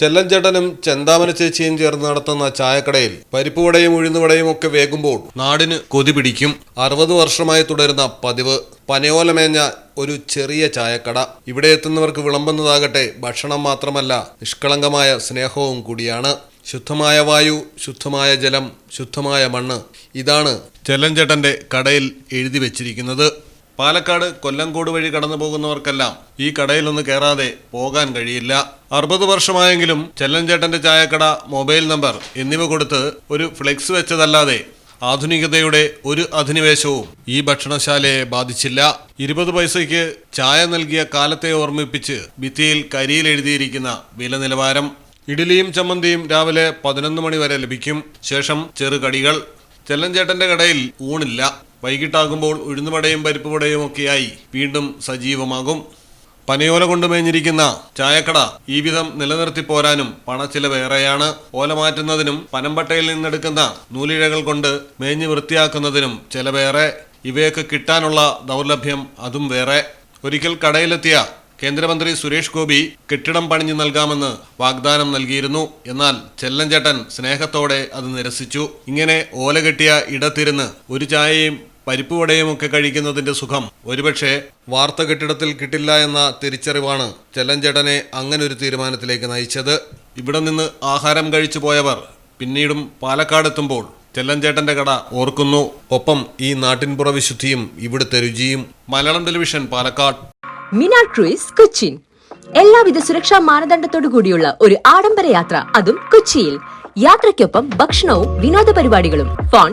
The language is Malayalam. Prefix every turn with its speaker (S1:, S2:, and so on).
S1: ചെല്ലഞ്ചേട്ടനും ചെന്താമന ചേച്ചിയും ചേർന്ന് നടത്തുന്ന ചായക്കടയിൽ പരിപ്പുവടയും ഉഴുന്നുവടയും ഒക്കെ വേകുമ്പോൾ നാടിന് കൊതി പിടിക്കും. അറുപത് വർഷമായി തുടരുന്ന പതിവ്. പനയോലമേഞ്ഞ ഒരു ചെറിയ ചായക്കട. ഇവിടെ എത്തുന്നവർക്ക് വിളമ്പുന്നതാകട്ടെ ഭക്ഷണം മാത്രമല്ല നിഷ്കളങ്കമായ സ്നേഹവും കൂടിയാണ്. ശുദ്ധമായ വായു ശുദ്ധമായ ജലം ശുദ്ധമായ മണ്ണ്. ഇതാണ് ചെല്ലഞ്ചേട്ടന്റെ കടയിൽ എഴുതി വെച്ചിരിക്കുന്നത്. പാലക്കാട് കൊല്ലങ്കോട് വഴി കടന്നു പോകുന്നവർക്കെല്ലാം ഈ കടയിലൊന്ന് കയറാതെ പോകാൻ കഴിയില്ല. അറുപത് വർഷമായെങ്കിലും ചെല്ലഞ്ചേട്ടന്റെ ചായക്കട മൊബൈൽ നമ്പർ എന്നിവ കൊടുത്ത് ഒരു ഫ്ലെക്സ് വെച്ചതല്ലാതെ ആധുനികതയുടെ ഒരു അധിനിവേശവും ഈ ഭക്ഷണശാലയെ ബാധിച്ചില്ല. ഇരുപത് പൈസയ്ക്ക് ചായ നൽകിയ കാലത്തെ ഓർമ്മിപ്പിച്ച് ഭിത്തിയിൽ കരിയിൽ എഴുതിയിരിക്കുന്ന വില നിലവാരം ഇഡ്ഡലിയും ചമ്മന്തിയും രാവിലെ പതിനൊന്ന് മണി വരെ ലഭിക്കും. ശേഷം ചെറുകടികൾ. ചെല്ലഞ്ചേട്ടന്റെ കടയിൽ ഊണില്ല. വൈകിട്ടാകുമ്പോൾ ഉഴുന്നുവടയും പരിപ്പുവടയും ഒക്കെയായി വീണ്ടും സജീവമാകും. പനയോല കൊണ്ട് മേഞ്ഞിരിക്കുന്ന ചായക്കട ഈ വിധം നിലനിർത്തി പോരാനും പണച്ചിലവേറെയാണ് ഓല മാറ്റുന്നതിനും പനമ്പട്ടയിൽ നിന്നെടുക്കുന്ന നൂലിഴകൾ കൊണ്ട് മേഞ്ഞ് വൃത്തിയാക്കുന്നതിനും ചിലവേറെ ഇവയൊക്കെ കിട്ടാനുള്ള ദൗർലഭ്യം അതും വേറെ. ഒരിക്കൽ കടയിലെത്തിയ കേന്ദ്രമന്ത്രി സുരേഷ് ഗോപി കെട്ടിടം പണിഞ്ഞു നൽകാമെന്ന് വാഗ്ദാനം നൽകിയിരുന്നു. എന്നാൽ ചെല്ലഞ്ചേട്ടൻ സ്നേഹത്തോടെ അത് നിരസിച്ചു. ഇങ്ങനെ ഓല കെട്ടിയ ഇടത്തിരുന്ന് ഒരു ചായയും പരിപ്പുവടയും ഒക്കെ കഴിക്കുന്നതിന്റെ സുഖം. ഒരുപക്ഷെ വാർത്ത കെട്ടിടത്തിൽ കിട്ടില്ല എന്ന തിരിച്ചറിവാണ് ചെല്ലഞ്ചേട്ടനെ അങ്ങനൊരു തീരുമാനത്തിലേക്ക് നയിച്ചത്. ഇവിടെ നിന്ന് ആഹാരം കഴിച്ചു പോയവർ പിന്നീടും പാലക്കാടെത്തുമ്പോൾ ചെല്ലഞ്ചേട്ടന്റെ കട ഓർക്കുന്നു. ഒപ്പം ഈ നാട്ടിൻപുറ വിശുദ്ധിയും ഇവിടുത്തെ രുചിയും. മലയാളം ടെലിവിഷൻ പാലക്കാട്.
S2: മിനാർ ക്രൂയിസ് കൊച്ചിൻ. എല്ലാവിധ സുരക്ഷാ മാനദണ്ഡത്തോടു കൂടിയുള്ള ഒരു ആഡംബര യാത്ര അതും കൊച്ചിയിൽ. യാത്രയ്ക്കൊപ്പം ഭക്ഷണവും വിനോദ പരിപാടികളും. ഫോൺ